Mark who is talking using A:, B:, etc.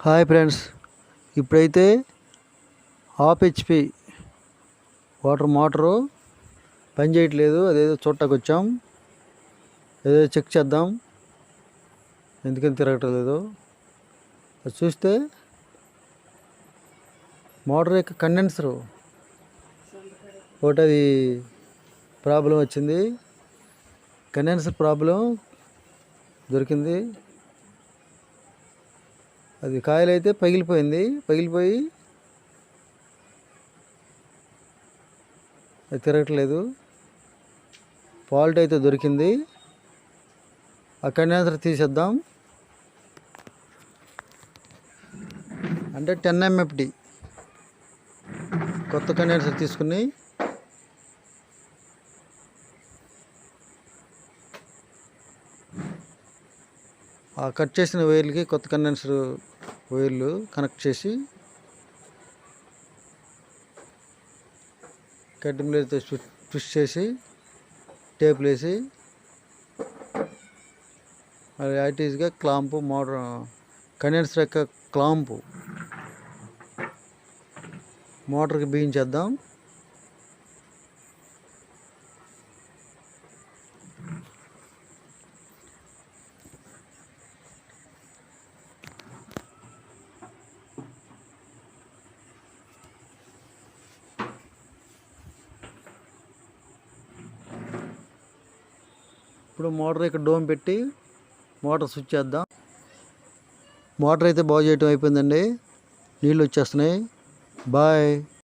A: Hi friends ఇప్పుడైతే half HP water motor పని చేయట్లేదు అదేదో చూడటానికి వచ్చాం ఏదో చెక్ చేద్దాం. ఎందుకని తిరగట్లేదు. అది చూస్తే మోటార్ యొక్క కండెన్సరు ఒకటి అది ప్రాబ్లం వచ్చింది. కండెన్సర్ ప్రాబ్లం దొరికింది. అది కాయలు అయితే పగిలిపోయింది. పగిలిపోయి అది తిరగట్లేదు. ఫాల్ట్ అయితే దొరికింది. ఆ కండెన్సర్ తీసేద్దాం. అంటే టెన్ ఎంఎఫ్డి కొత్త కండెన్సర్ తీసుకుని కట్ చేసిన వైర్లకి కొత్త కండెన్సర్ వైర్లు కనెక్ట్ చేసి కడ్డీ ప్లేట్తో ట్విస్ట్ చేసి టేపులు వేసి మరి యాటీస్గా క్లాంపు మోటార్ కండెన్సర్ యొక్క క్లాంపు. మోటార్కి బిగించేద్దాం. ఇప్పుడు మోటార్ ఇక్కడ డోమ్ పెట్టి మోటార్ స్విచ్ చేద్దాం. మోటార్ అయితే బాగు చేయటం అయిపోయిందండి. నీళ్ళు వచ్చేస్తున్నాయి. బాయ్.